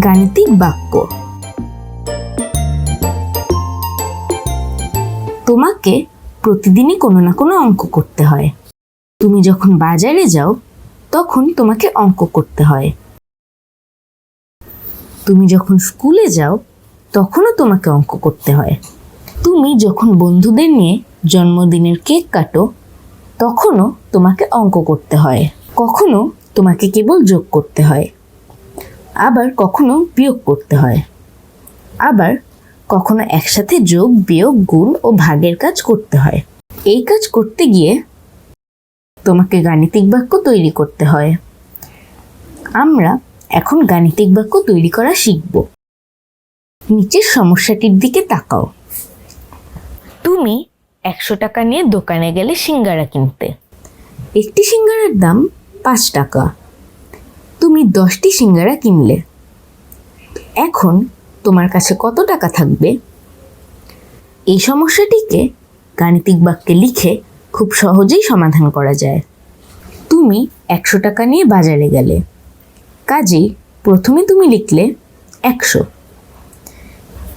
গাণিতিক বাক্য। তোমাকে প্রতিদিনই কোনো না কোনো অঙ্ক করতে হয়। তুমি যখন বাজারে যাও, তখন তোমাকে অঙ্ক করতে হয়। তুমি যখন স্কুলে যাও, তখনও তোমাকে অঙ্ক করতে হয়। তুমি যখন বন্ধুদের নিয়ে জন্মদিনের কেক কাটো, তখনও তোমাকে অঙ্ক করতে হয়। কখনো তোমাকে কেবল যোগ করতে হয়। আবার কখনো বিয়োগ করতে হয়। আবার কখনো একসাথে যোগ, বিয়োগ, গুণ ও ভাগের কাজ করতে হয়। এই কাজ করতে গিয়ে তোমাকে গাণিতিক বাক্য তৈরি করতে হয়। আমরা এখন গাণিতিক বাক্য তৈরি করা শিখব। নিচের সমস্যাটির দিকে তাকাও। তুমি একশো টাকা নিয়ে দোকানে গেলে সিঙ্গারা কিনতে। একটি সিঙ্গারার দাম পাঁচ টাকা। তুমি দশটি সিঙ্গারা কিনলে। এখন তোমার কাছে কত টাকা থাকবে? এই সমস্যাটিকে গাণিতিক বাক্যে লিখে খুব সহজেই সমাধান করা যায়। তুমি একশো টাকা নিয়ে বাজারে গেলে। কাজেই প্রথমে তুমি লিখলে একশো।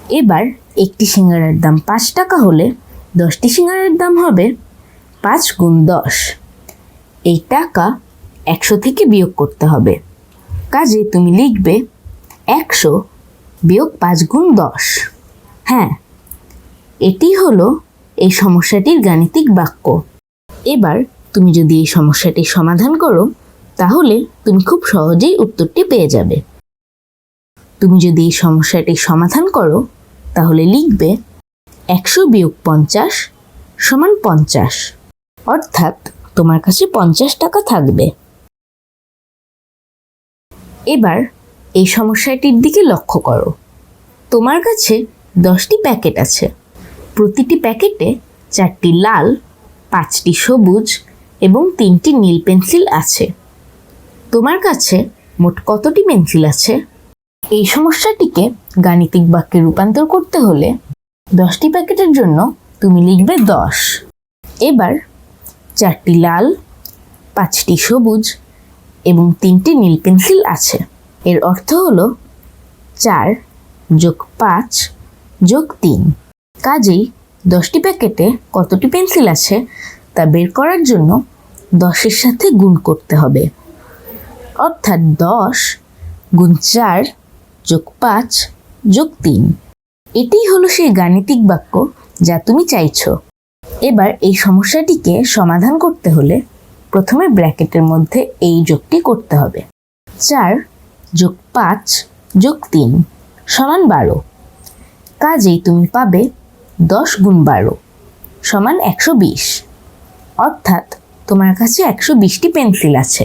এবার একটি সিঙ্গারার দাম পাঁচ টাকা হলে দশটি সিঙ্গারার দাম হবে পাঁচ গুণ দশ। এই টাকা একশো থেকে বিয়োগ করতে হবে। কাজে তুমি লিখবে একশো বিয়োগ পাঁচ গুণ দশ। হ্যাঁ এটি হলো এই সমস্যাটির গাণিতিক বাক্য। এবার তুমি যদি এই সমস্যাটির সমাধান করো, তাহলে তুমি খুব সহজেই উত্তরটি পেয়ে যাবে। তুমি যদি এই সমস্যাটির সমাধান করো, তাহলে লিখবে একশো বিয়োগ পঞ্চাশ সমান পঞ্চাশ। অর্থাৎ তোমার কাছে পঞ্চাশ টাকা থাকবে। এবার এই সমস্যাটির দিকে লক্ষ্য করো। তোমার কাছে দশটি প্যাকেট আছে। প্রতিটি প্যাকেটে চারটি লাল, পাঁচটি সবুজ এবং তিনটি নীল পেন্সিল আছে। তোমার কাছে মোট কতটি পেন্সিল আছে? এই সমস্যাটিকে গাণিতিক বাক্যে রূপান্তর করতে হলে দশটি প্যাকেটের জন্য তুমি লিখবে দশ। এবার চারটি লাল, পাঁচটি সবুজ এবং তিনটি নীল পেন্সিল আছে। এর অর্থ হল চার যোগ পাঁচ যোগ তিন। কাজেই দশটি প্যাকেটে কতটি পেন্সিল আছে তা বের করার জন্য দশের সাথে গুণ করতে হবে। অর্থাৎ দশ গুণ চার যোগ পাঁচ যোগ তিন। এটিই হলো সেই গাণিতিক বাক্য যা তুমি চাইছো। এবার এই সমস্যাটিকে সমাধান করতে হলে প্রথমে ব্র্যাকেটের মধ্যে এই যোগটি করতে হবে। চার যোগ পাঁচ যোগ তিন সমান বারো। কাজেই তুমি পাবে দশ গুণ বারো সমান একশো বিশ। অর্থাৎ তোমার কাছে একশো বিশটি পেন্সিল আছে।